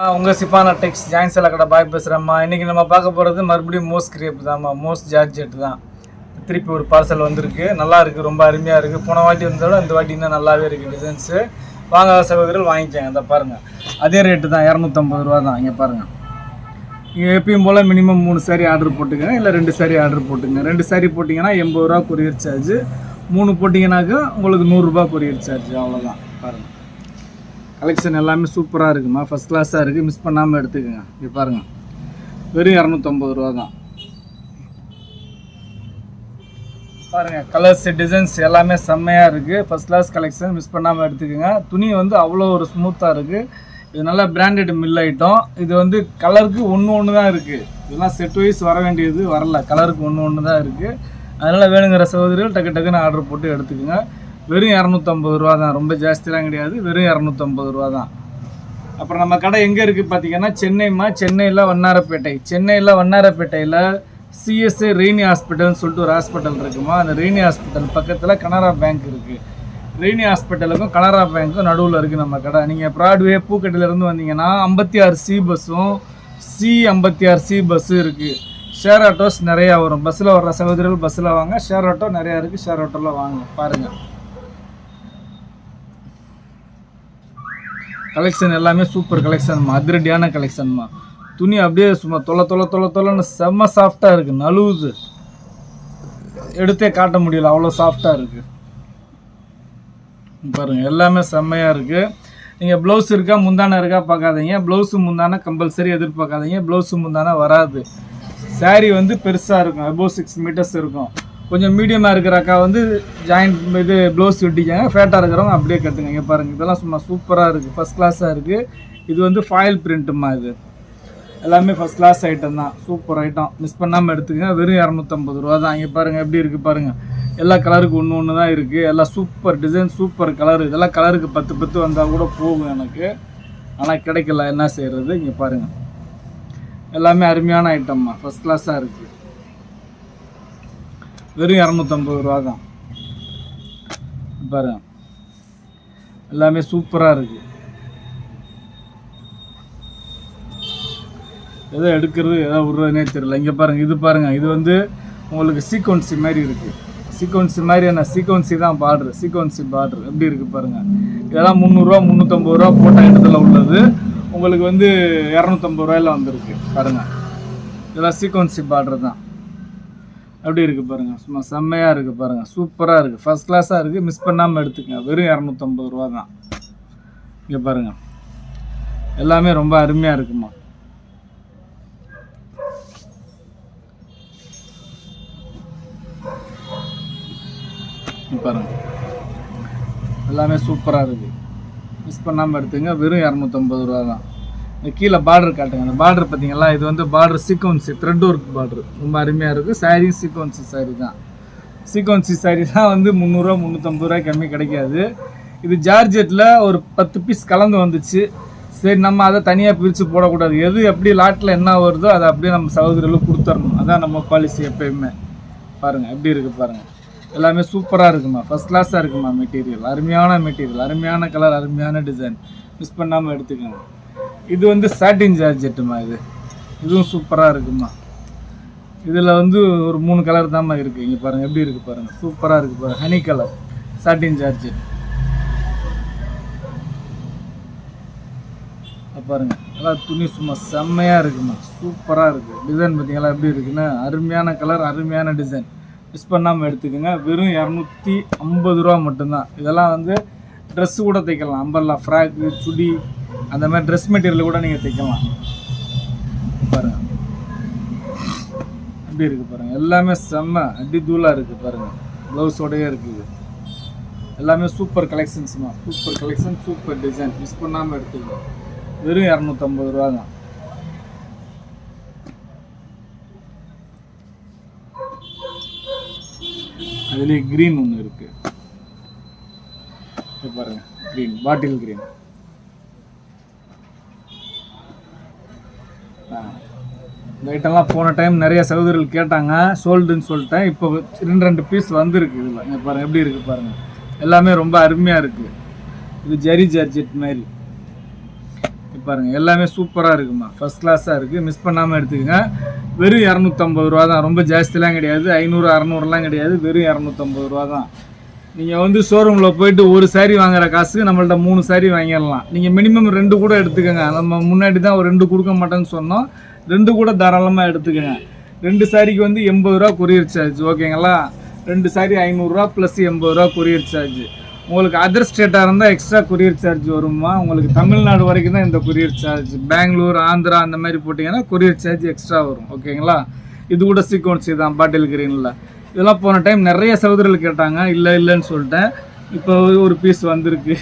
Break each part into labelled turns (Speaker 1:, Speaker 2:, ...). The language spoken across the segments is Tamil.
Speaker 1: உங்கள் சிப்பானா டெக்ஸ் ஜாயின் செல்ல கடை பாய் பேசுகிறேம்மா இன்றைக்கி நம்ம பார்க்க போகிறது மறுபடியும் மோஸ் கிரேப் தான்மா. மோஸ் ஜார்ஜெட் தான். திருப்பி ஒரு பார்சல் வந்திருக்கு. நல்லா இருக்குது ரொம்ப அருமையாக இருக்குது போன வாட்டி வந்ததோட இந்த வாட்டி இன்னும் நல்லாவே இருக்குது டிசைன்ஸு வாங்க சகோதரர்கள் வாங்கிக்கோங்க. அதை பாருங்கள் அதே ரேட்டு தான் இரநூத்தம்பது ரூபா தான். இங்கே பாருங்கள் நீங்கள் எப்பயும் போல் மினிமம் மூணு சாரி ஆர்டர் போட்டுக்கங்க இல்லை ரெண்டு சாரி ஆர்டர் போட்டுங்க ரெண்டு சாரி போட்டிங்கன்னா எண்பது ரூபா கொரியர் சார்ஜ் மூணு போட்டிங்கனாக்கா உங்களுக்கு நூறுரூபா கொரியர் சார்ஜ் அவ்வளோதான் பாருங்கள் கலெக்ஷன் எல்லாமே சூப்பராக இருக்குமா? ஃபஸ்ட் கிளாஸாக இருக்குது மிஸ் பண்ணாமல் எடுத்துக்கோங்க. இப்போ பாருங்கள் வெறும் இரநூத்தம்பது ரூபா தான். பாருங்கள் கலர்ஸ் டிசைன்ஸ் எல்லாமே செம்மையாக இருக்குது ஃபஸ்ட் கிளாஸ் கலெக்ஷன் மிஸ் பண்ணாமல் எடுத்துக்கோங்க. துணி வந்து அவ்வளோ ஒரு ஸ்மூத்தாக இருக்குது இது நல்லா பிராண்டட் மில் ஐட்டம் இது வந்து கலருக்கு ஒன்று ஒன்று தான் இருக்குது இதெல்லாம் செட் வைஸ் வர வேண்டியது வரல. கலருக்கு ஒன்று ஒன்று தான் இருக்குது அதனால் வேணுங்கிற சகோதரிகள் டக்கு டக்குன்னு ஆர்டர் போட்டு எடுத்துக்கோங்க. வெறும் இரநூத்தம்பது ரூபா தான். ரொம்ப ஜாஸ்திலாம் கிடையாது. வெறும் இரநூத்தம்பது ரூபா தான். அப்புறம் நம்ம கடை எங்கே இருக்குது பார்த்தீங்கன்னா சென்னைமா சென்னையில் வண்ணாரப்பேட்டை. சென்னையில் வண்ணாரப்பேட்டையில் சிஎஸ்ஏ ரெய்னி ஹாஸ்பிட்டல்னு சொல்லிட்டு ஒரு ஹாஸ்பிட்டல் இருக்குமா? அந்த ரெய்னி ஹாஸ்பிட்டல் பக்கத்தில் கனரா பேங்க் இருக்குது ரெய்னி ஹாஸ்பிட்டலுக்கும் கனரா பேங்க்கும் நடுவில் இருக்குது நம்ம கடை. நீங்கள் ப்ராட்வே பூக்கட்டிலேருந்து வந்தீங்கன்னா ஐம்பத்தி ஆறு சி பஸ்ஸும் சி ஐம்பத்தி ஆறு சி பஸ்ஸும் இருக்குது ஷேர் ஆட்டோஸ் நிறையா வரும். பஸ்ஸில் வர்ற சகோதரிகள் பஸ்ஸில் வாங்க. ஷேர் ஆட்டோ நிறையா இருக்குது ஷேர் ஆட்டோவில் வாங்க. பாருங்கள் கலெக்ஷன் எல்லாமே சூப்பர் கலெக்ஷன்மா அதிரடியான கலெக்ஷன்மா துணி அப்படியே சும்மா தொலை தொலை தொலை தொலைன்னு செம்ம சாஃப்டாக இருக்குது நழுவுது. எடுத்தே காட்ட முடியல. அவ்வளோ சாஃப்டாக இருக்குது பாருங்கள் எல்லாமே செம்மையாக இருக்குது நீங்கள் ப்ளவுஸ் இருக்கா முந்தானை இருக்கா பார்க்காதீங்க. ப்ளவுஸு முந்தானை கம்பல்சரி எதிர்பார்க்காதீங்க. ப்ளவுஸு முந்தானை வராது. saree வந்து பெருசாக இருக்கும். அபோவ் சிக்ஸ் மீட்டர்ஸ் இருக்கும். கொஞ்சம் மீடியமாக இருக்கிற அக்கா வந்து ஜாயிண்ட் இது ப்ளவுஸ் வெட்டிக்கங்க. ஃபேட்டாக இருக்கிறவங்க அப்படியே கட்டுங்க. இங்கே பாருங்கள் இதெல்லாம் சும்மா சூப்பராக இருக்குது ஃபஸ்ட் கிளாஸாக இருக்குது இது வந்து ஃபாயில் பிரிண்ட்டுமா இது. எல்லாமே ஃபஸ்ட் கிளாஸ் ஐட்டம் தான். சூப்பர் ஐட்டம் மிஸ் பண்ணாமல் எடுத்துக்கங்க. வெறும் இரநூத்தம்பது ரூபா தான். இங்கே பாருங்கள் எப்படி இருக்குது பாருங்கள் எல்லா கலருக்கு ஒன்று ஒன்று தான் இருக்குது எல்லாம் சூப்பர் டிசைன் சூப்பர் கலர் இதெல்லாம் கலருக்கு பத்து பத்து வந்தால் கூட போகும் எனக்கு. ஆனால் கிடைக்கல. என்ன செய்கிறது இங்கே பாருங்கள் எல்லாமே அருமையான ஐட்டம்மா ஃபஸ்ட் கிளாஸாக இருக்குது வெறும் இரநூத்தம்பது ரூபா தான். பாருங்க. எல்லாமே சூப்பராக இருக்குது எதோ எடுக்கிறது எதோ விடுறதுனே தெரியல. இங்கே பாருங்கள் இது பாருங்கள் இது வந்து உங்களுக்கு சீக்வன்சி மாதிரி இருக்குது சீக்வன்சி மாதிரி என்ன? சீக்வன்சி தான் பாட்ரு சீக்வன்சி பாட்ரு எப்படி இருக்குது பாருங்கள் இதெல்லாம் முந்நூறுரூவா முந்நூற்றம்பது ரூபா போட்ட இடத்துல உள்ளது. உங்களுக்கு வந்து இரநூத்தம்பது ரூபாயில் வந்திருக்கு. பாருங்கள் இதெல்லாம் சீக்வன்சி பார்ட்ரு தான். அப்படி இருக்குது பாருங்கள் சும்மா செம்மையாக இருக்குது பாருங்கள் சூப்பராக இருக்குது ஃபஸ்ட் கிளாஸாக இருக்குது மிஸ் பண்ணாமல் எடுத்துக்கங்க. வெறும் இரநூத்தம்பது ரூபா தான். இங்கே பாருங்கள் எல்லாமே ரொம்ப அருமையாக இருக்குமா? பாருங்க. எல்லாமே சூப்பராக இருக்குது மிஸ் பண்ணாமல் எடுத்துங்க வெறும் இரநூத்தம்பது ரூபா தான். கீழே பார்டர் காட்டுங்க. அந்த பார்டர் பார்த்தீங்களா இது வந்து border sequence thread work border ரொம்ப அருமையாக இருக்குது சாரீ சீக்வன்சி சாரீ தான். சீக்வன்சி சாரீ தான் வந்து முந்நூறுரூவா முந்நூற்றம்பது ரூபாய் கம்மி கிடைக்காது. இது ஜார்ஜெட்டில் ஒரு பத்து பீஸ் கலந்து வந்துச்சு. சரி நம்ம அதை தனியாக பிரித்து போடக்கூடாது. எது எப்படி லாட்டில் என்ன வருதோ அதை அப்படியே நம்ம சகோதரிகளுக்கு கொடுத்துடணும் அதான் நம்ம பாலிசி எப்பயுமே. பாருங்கள் எப்படி இருக்குது பாருங்கள் எல்லாமே சூப்பராக இருக்குமா? ஃபஸ்ட் கிளாஸாக இருக்குமா மெட்டீரியல் அருமையான மெட்டீரியல் அருமையான கலர் அருமையான டிசைன் மிஸ் பண்ணாமல் எடுத்துக்கோங்க. இது வந்து சாட்டின் ஜார்ஜெட்டுமா இது. இதுவும் சூப்பராக இருக்குமா? இதில் வந்து ஒரு மூணு கலர் தாம்மா இருக்குது இங்கே பாருங்கள் எப்படி இருக்குது பாருங்கள் சூப்பராக இருக்குது பாருங்கள் ஹனி கலர் சாட்டின் ஜார்ஜெட் பாருங்க எல்லாம் துணி சும்மா செம்மையாக இருக்குமா? சூப்பராக இருக்குது டிசைன் பார்த்தீங்களா எப்படி இருக்குன்னு அருமையான கலர் அருமையான டிசைன் மிஸ் பண்ணாமல் எடுத்துக்கோங்க. வெறும் இரநூத்தி ஐம்பது ரூபா மட்டும்தான். இதெல்லாம் வந்து ட்ரெஸ்ஸு கூட தைக்கலாம். அம்பர்லா ஃப்ராக்கு சுடி அந்த மாதிரி ட்ரெஸ் மெட்டீரியல் கூட நீங்கள் தைக்கலாம். பாருங்கள் எப்படி இருக்குது பாருங்கள் எல்லாமே செம்ம அடி தூளாக இருக்குது பாருங்கள் ப்ளவுஸோடையே இருக்குது எல்லாமே super கலெக்ஷன்ஸ்மா super collection super design miss பண்ணாமல் எடுத்துக்கலாம். வெறும் இரநூத்தம்பது ரூபா தான். அதுலேயே க்ரீன் ஒன்று இருக்குது பாருங்க க்ரீன் பாட்டில் க்ரீன் இந்த ஐட்டம்லாம் போன டைம் நிறைய சகோதரர்கள் கேட்டாங்க. சோல்டுன்னு சொல்லிட்டேன். இப்போ ரெண்டு ரெண்டு பீஸ் வந்திருக்கு இதில். இங்கே பாருங்கள் எப்படி இருக்குது பாருங்கள் எல்லாமே ரொம்ப அருமையாக இருக்குது இது ஜெரி ஜார்ஜெட் மாதிரி. பாருங்கள் எல்லாமே சூப்பராக இருக்குமா. ஃபஸ்ட் கிளாஸாக இருக்குது மிஸ் பண்ணாமல் எடுத்துக்கோங்க. வெறும் இரநூத்தம்பது ரூபா தான். ரொம்ப ஜாஸ்திலாம் கிடையாது. ஐநூறு அறநூறுலாம் கிடையாது. வெறும் இரநூத்தம்பது ரூபா தான். நீங்கள் வந்து ஷோரூமில் போயிட்டு ஒரு saree வாங்குற காசுக்கு நம்மள்ட்ட மூணு saree வாங்கிடலாம். நீங்கள் மினிமம் ரெண்டு கூட எடுத்துக்கோங்க. நம்ம முன்னாடி தான் ஒரு ரெண்டு கொடுக்க மாட்டேன்னு சொன்னோம். ரெண்டு கூட தாராளமாக எடுத்துக்கோங்க. ரெண்டு சாரிக்கு வந்து எண்பது ரூபா கொரியர் சார்ஜ் ஓகேங்களா ரெண்டு சாரி ஐநூறுரூவா ப்ளஸ் எண்பது ரூபா கொரியர் சார்ஜ் உங்களுக்கு அதர் ஸ்டேட்டாக இருந்தால் எக்ஸ்ட்ரா கொரியர் சார்ஜ் வருமா உங்களுக்கு தமிழ்நாடு வரைக்கும் தான் இந்த கொரியர் சார்ஜ் பெங்களூர் ஆந்திரா அந்த மாதிரி போட்டிங்கன்னா கொரியர் சார்ஜ் எக்ஸ்ட்ரா வரும் ஓகேங்களா இது கூட சீக்வன்சி தான் பாட்டில் கிரீனில் இதெல்லாம் போன டைம் நிறைய சகோதரர்கள் கேட்டாங்க. இல்லை இல்லைன்னு சொல்லிட்டேன். இப்போ ஒரு பீஸ் வந்திருக்கு.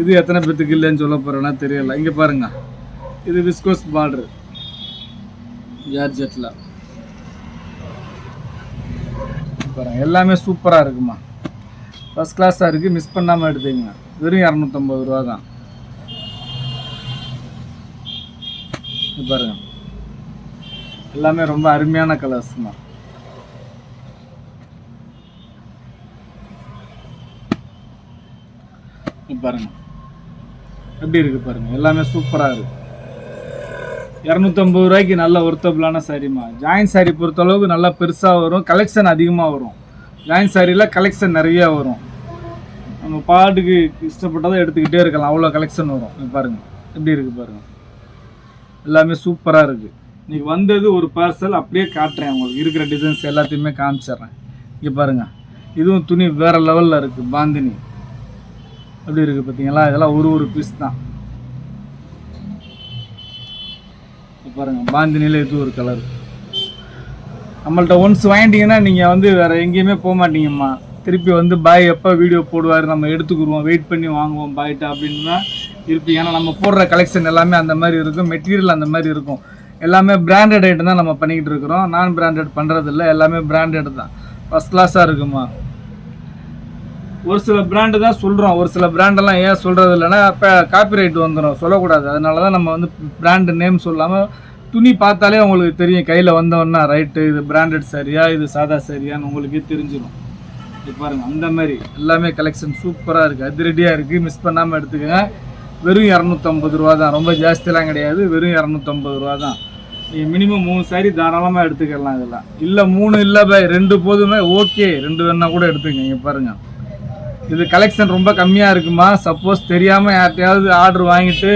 Speaker 1: இது எத்தனை பேத்துக்கு இல்லைன்னு சொல்ல போகிறேன்னா தெரியல. இங்கே பாருங்கள் இது விஸ்கோஸ் பார்டர் ஜார்ஜெட்டில் பாருங்க எல்லாமே சூப்பராக இருக்குமா? ஃபஸ்ட் கிளாஸாக இருக்குது மிஸ் பண்ணாமல் எடுத்துங்க. வெறும் இரநூத்தம்பது ரூபா தான். பாருங்க. எல்லாமே ரொம்ப அருமையான கலர்ஸ்மா இது பாருங்க. எப்படி இருக்கு பாருங்க எல்லாமே சூப்பராக இருக்கு. இரநூத்தம்பது ரூபாய்க்கு நல்ல ஒர்த்தபிளான சாரிம்மா. ஜாயின் சாரி பொறுத்தளவுக்கு நல்லா பெருசாக வரும். கலெக்ஷன் அதிகமாக வரும். ஜாயின் சாரியில் கலெக்ஷன் நிறையா வரும். நம்ம பாட்டுக்கு இஷ்டப்பட்டதை எடுத்துக்கிட்டே இருக்கலாம். அவ்வளோ கலெக்ஷன் வரும். இங்க பாருங்கள் எப்படி இருக்குது பாருங்கள் எல்லாமே சூப்பராக இருக்குது இன்றைக்கி வந்தது ஒரு பார்சல் அப்படியே காட்டுறேன். உங்களுக்கு இருக்கிற டிசைன்ஸ் எல்லாத்தையுமே காமிச்சிடுறேன். இங்கே பாருங்கள் இதுவும் துணி வேறு லெவலில் இருக்குது பாந்தினி. அப்படி இருக்குது பார்த்தீங்களா இதெல்லாம் ஒரு ஒரு பீஸ் தான். பாருங்கள் பாருங்க பாந்தினியில் இது ஒரு கலர் நம்மள்ட்ட ஒன்ஸ் வாங்கிட்டீங்கன்னா நீங்கள் வந்து வேறு எங்கேயுமே போக மாட்டீங்கம்மா. திருப்பி வந்து பாய் எப்போ வீடியோ போடுவார் நம்ம எடுத்துக்கிடுவோம் வெயிட் பண்ணி வாங்குவோம் பாய்ட்ட அப்படின்னு தான் இருப்பீங்க ஏன்னா நம்ம போடுற கலெக்ஷன் எல்லாமே அந்த மாதிரி இருக்கும் மெட்டீரியல் அந்த மாதிரி இருக்கும். எல்லாமே பிராண்டட் ஐட்டம் தான் நம்ம பண்ணிக்கிட்டு இருக்கிறோம். நான் பிராண்டட் பண்ணுறதில்ல எல்லாமே பிராண்டட் தான். ஃபஸ்ட் கிளாஸாக இருக்குமா? ஒரு சில பிராண்டு தான் சொல்கிறோம் ஒரு சில பிராண்டெல்லாம் ஏன் சொல்கிறது இல்லைன்னா இப்போ காப்பிரைட் வந்துடும் சொல்லக்கூடாது. அதனால தான் நம்ம வந்து பிராண்டு நேம் சொல்லாமல் துணி பார்த்தாலே உங்களுக்கு தெரியும் கையில் வந்தோன்னா ரைட்டு இது பிராண்டட் சரியா இது சாதா சரியான்னு உங்களுக்கே தெரிஞ்சிடும் இது பாருங்க அந்த மாதிரி எல்லாமே கலெக்ஷன் சூப்பராக இருக்குது அதிரடியாக இருக்குது மிஸ் பண்ணாமல் எடுத்துக்கோங்க. வெறும் இரநூத்தம்பது ரூபா தான். ரொம்ப ஜாஸ்திலாம் கிடையாது வெறும் இரநூத்தம்பது ரூபா தான். நீங்கள் மினிமம் மூணு சாரி தாராளமாக எடுத்துக்கலாம் இதெல்லாம். இல்லை மூணு இல்லை பை ரெண்டு போதுமே ஓகே ரெண்டு வேணா கூட எடுத்துக்கங்க இங்கே பாருங்கள் இது கலெக்ஷன் ரொம்ப கம்மியாக இருக்குமா? சப்போஸ் தெரியாமல் யார்ட்டையாவது ஆர்டர் வாங்கிட்டு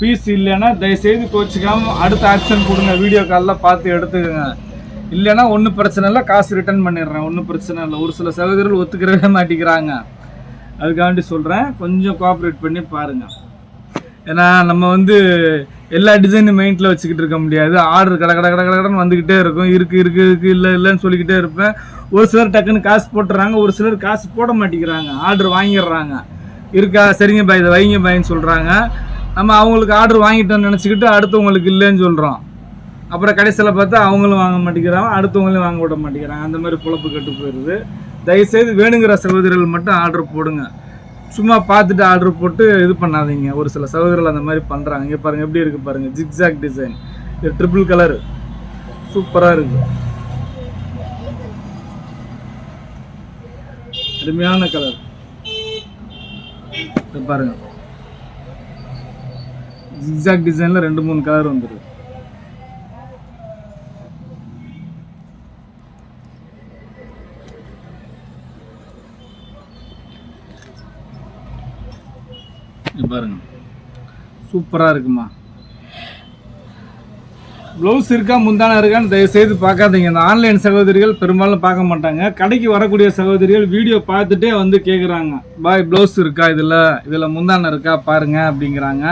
Speaker 1: பீஸ் இல்லைன்னா தயவுசெய்து கோச்சிக்காமல் அடுத்த ஆக்ஷன் கொடுங்க. வீடியோ காலில் பார்த்து எடுத்துக்கோங்க. இல்லைன்னா ஒன்றும் பிரச்சனை இல்லை. காசு ரிட்டர்ன் பண்ணிடுறேன். ஒன்றும் பிரச்சனை இல்லை. ஒரு சில சகோதரர்கள் ஒத்துக்கிறவே மாட்டேங்கிறாங்க. அதுக்காண்டி சொல்கிறேன் கொஞ்சம் கோஆப்ரேட் பண்ணி பாருங்கள் ஏன்னா நம்ம வந்து எல்லா டிசைனும் மைண்டில் வச்சுக்கிட்டு இருக்க முடியாது. ஆர்டர் கட கட கட கட கடன்னு வந்துக்கிட்டே இருக்கும். இருக்கு இருக்கு இருக்கு இல்லை இல்லைன்னு சொல்லிக்கிட்டே இருப்பேன். ஒரு சிலர் டக்குன்னு காசு போட்டுறாங்க. ஒரு சிலர் காசு போட மாட்டேங்கிறாங்க. ஆர்டர் வாங்கிடுறாங்க. இருக்கா? சரிங்க பாய் இதை வைங்க பாயின்னு சொல்கிறாங்க நம்ம அவங்களுக்கு ஆர்டர் வாங்கிட்டோம்னு நினச்சிக்கிட்டு அடுத்தவங்களுக்கு இல்லைன்னு சொல்கிறோம் அப்புறம் கடைசியில் பார்த்தா அவங்களும் வாங்க மாட்டேங்கிறாங்க அடுத்தவங்களையும் வாங்க விட மாட்டேங்கிறாங்க. அந்த மாதிரி பொழப்பு கெட்டு போயிடுது தயவுசெய்து வேணுங்கிற சகோதரர்கள் மட்டும் ஆர்டர் போடுங்க. சும்மா பார்த்துட்டு ஆர்டர் போட்டு இது பண்ணாதீங்க. ஒரு சில சகோதரர்கள் அந்த மாதிரி பண்ணுறாங்க இங்கே பாருங்கள் எப்படி இருக்குது பாருங்கள் ஜிக்ஸாக் டிசைன் இது ட்ரிபிள் கலர் சூப்பராக இருக்குது அருமையான கலர் பாருங்கள் ஜிக்ஸாக் டிசைனில் ரெண்டு மூணு கலர் வந்துடும் இது பாருங்க. சூப்பராக இருக்குமா? ப்ளவுஸ் இருக்கா முந்தான இருக்கான்னு தயவுசெய்து பார்க்காதீங்க. இந்த ஆன்லைன் சகோதரிகள் பெரும்பாலும் பார்க்க மாட்டாங்க. கடைக்கு வரக்கூடிய சகோதரிகள் வீடியோ பார்த்துட்டே வந்து கேட்குறாங்க பாய் ப்ளவுஸ் இருக்கா இதில்? இதில் முந்தான இருக்கா? பாருங்க அப்படிங்கிறாங்க.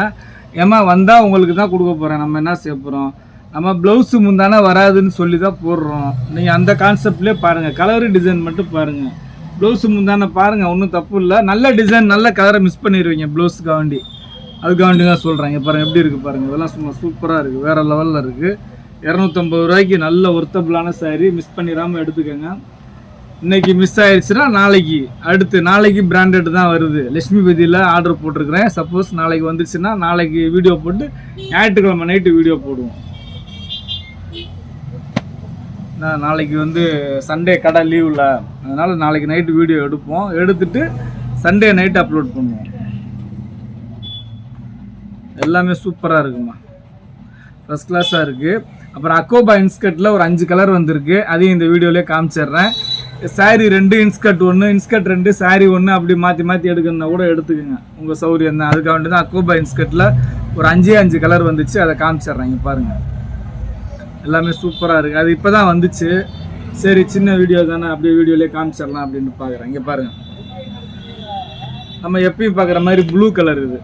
Speaker 1: ஏமா வந்தால் உங்களுக்கு தான் கொடுக்க போகிறேன் நம்ம என்ன செய்ய போகிறோம் நம்ம ப்ளவுஸு முந்தானே வராதுன்னு சொல்லி தான் போடுறோம். நீங்கள் அந்த கான்செப்ட்லேயே பாருங்கள் கலரு டிசைன் மட்டும் பாருங்கள் ப்ளவுஸு முந்தான பாருங்கள் ஒன்றும் தப்பு இல்லை. நல்ல டிசைன் நல்ல கலரை மிஸ் பண்ணிடுவீங்க ப்ளவுஸுக்காண்டி அதுக்காண்டி தான் சொல்கிறாங்க பாருங்கள் எப்படி இருக்குது பாருங்கள் இதெல்லாம் சும்மா சூப்பராக இருக்குது வேறு லெவலில் இருக்குது இரநூத்தம்பது ரூபாய்க்கு நல்ல ஒர்த்தபிளான saree. மிஸ் பண்ணிடாமல் எடுத்துக்கோங்க. இன்னைக்கு மிஸ் ஆயிடுச்சுன்னா நாளைக்கு அடுத்து நாளைக்கு பிராண்டட் தான் வருது. லட்சுமி பதியில் ஆர்டர் போட்டிருக்கிறேன். சப்போஸ் நாளைக்கு வந்துச்சுன்னா நாளைக்கு வீடியோ போட்டு ஞாயிற்றுக்கிழமை நைட்டு வீடியோ போடுவோம். நான் நாளைக்கு வந்து சண்டே கடை லீவில் அதனால் நாளைக்கு நைட்டு வீடியோ எடுப்போம். எடுத்துட்டு சண்டே நைட் அப்லோட் பண்ணுவோம். எல்லாமே சூப்பராக இருக்குமா? ஃபஸ்ட் கிளாஸாக இருக்குது அப்புறம் அக்கோபா இன்ஸ்கர்ட்டில் ஒரு அஞ்சு கலர் வந்திருக்கு. அதையும் இந்த வீடியோலேயே காமிச்சிடுறேன். சாரி ரெண்டு இன்ஸ்கர்ட் ஒன்று இன்ஸ்கர்ட் ரெண்டு சாரி ஒன்று அப்படி மாற்றி மாற்றி எடுக்கணும்னா கூட எடுத்துக்கோங்க. உங்கள் சௌரியம் தான். அதுக்காக வேண்டி தான் அக்கோபா இன்ஸ்கர்ட்டில் ஒரு அஞ்சே அஞ்சு கலர் வந்துச்சு. அதை காமிச்சிடுறேன் இங்கே பாருங்கள் எல்லாமே சூப்பராக இருக்குது அது இப்போ தான் வந்துச்சு. சரி சின்ன வீடியோ தானே. அப்படியே வீடியோலேயே காமிச்சிடலாம் அப்படின்னு பார்க்குறேன் இங்கே பாருங்கள் நம்ம எப்பயும் பார்க்குற மாதிரி ப்ளூ கலர் இது.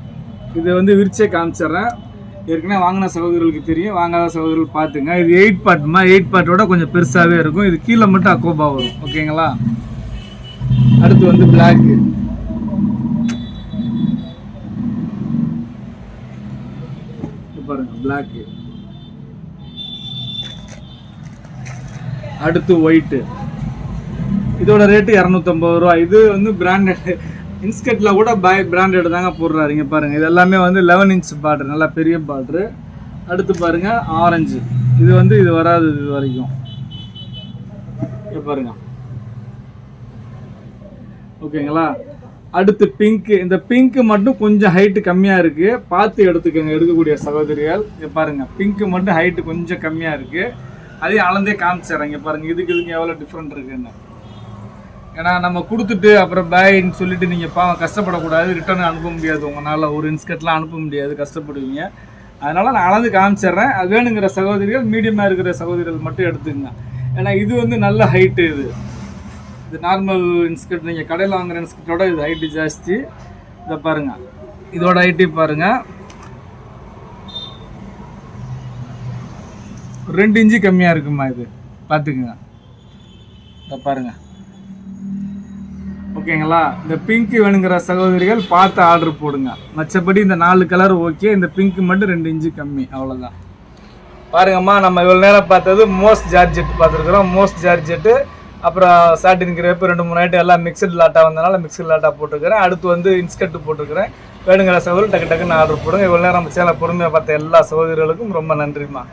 Speaker 1: இது வந்து விரிச்சே காமிச்சிடுறேன். ஏற்கனவே வாங்கின சகோதரர்களுக்கு தெரியும் வாங்காத சகோதரர்கள் பார்த்துங்க. இது எயிட் பார்ட்மா எயிட் பார்ட்டோட கொஞ்சம் பெருசாகவே இருக்கும். இது கீழே மட்டும் அக்கோபா வரும். ஓகேங்களா? அடுத்து வந்து பிளாக்கு பாருங்க பிளாக்கு அடுத்து ஒயிட்டு இதோட ரேட்டு இரநூத்தம்பது ரூபா இது வந்து பிராண்டட் இன்ஸ்கர்ட்டில் கூட பாய் பிராண்டட் தாங்க போடுறாருங்க பாருங்கள் இது எல்லாமே வந்து லெவன் இன்ச் பார்டர் நல்லா பெரிய பார்டரு அடுத்து பாருங்கள் ஆரஞ்சு இது வந்து இது வராது இது வரைக்கும். பாருங்க. ஓகேங்களா அடுத்து பிங்க்கு இந்த பிங்க்கு மட்டும் கொஞ்சம் ஹைட்டு கம்மியாக இருக்குது பார்த்து எடுத்துக்கோங்க எடுக்கக்கூடிய சகோதரிகள். இங்கே பாருங்கள் பிங்க் மட்டும் ஹைட்டு கொஞ்சம் கம்மியாக இருக்குது அதையும் அளந்தே காமிச்சிடுறேன் இங்கே பாருங்கள் இதுக்கு இதுக்கு எவ்வளோ டிஃப்ரெண்ட் இருக்குன்னு. ஏன்னா நம்ம கொடுத்துட்டு அப்புறம் பாய்ன்னு சொல்லிட்டு நீங்கள் பாவம் கஷ்டப்படக்கூடாது ரிட்டர்ன் அனுப்ப முடியாது. உங்களால் ஒரு இன்ஸ்கர்ட்லாம் அனுப்ப முடியாது கஷ்டப்படுவீங்க. அதனால் நான் அளந்து காமிச்சிடுறேன். அது வேணுங்கிற சகோதரிகள் மீடியமாக இருக்கிற சகோதரிகள் மட்டும் எடுத்துக்கங்க. ஏன்னா இது வந்து நல்ல ஹைட்டு இது. இது நார்மல் இன்ஸ்கர்ட் நீங்கள் கடையில் வாங்குகிற இன்ஸ்கர்ட்டோட இது ஹைட்டு ஜாஸ்தி. இதை பாருங்கள் இதோட ஹைட்டு பாருங்கள் ரெண்டு இன்ச்சு கம்மியாக இருக்குமா இது? பார்த்துக்குங்க. இதை பாருங்கள் ஓகேங்களா? இந்த பிங்க்கு வேணுங்கிற சகோதரிகள் பார்த்து ஆர்டர் போடுங்க. மற்றபடி இந்த நாலு கலர் ஓகே இந்த பிங்க்கு மட்டும் ரெண்டு இன்ச்சு கம்மி அவ்வளோதான் பாருங்கம்மா நம்ம இவ்வளோ நேரம் பார்த்தது மோஸ்ட் ஜார்ஜெட் பார்த்துருக்குறோம். மோஸ்ட் ஜார்ஜெட்டு அப்புறம் சாட்டின் கிரேப்பு ரெண்டு மூணு ஐட்டம் எல்லாம் மிக்சட் லாட்டா வந்தனால மிக்சட் லாட்டா போட்டுருக்கிறேன். அடுத்து வந்து இன்ஸ்கர்ட் போட்டிருக்கிறேன். வேணுங்கிற சகோதரி டக்கு டக்குன்னு ஆர்டர் போடுங்க. இவ்வளோ நேரம் நம்ம சேனல் பொறுமையாக பார்த்த எல்லா சகோதரிகளுக்கும் ரொம்ப நன்றிம்மா.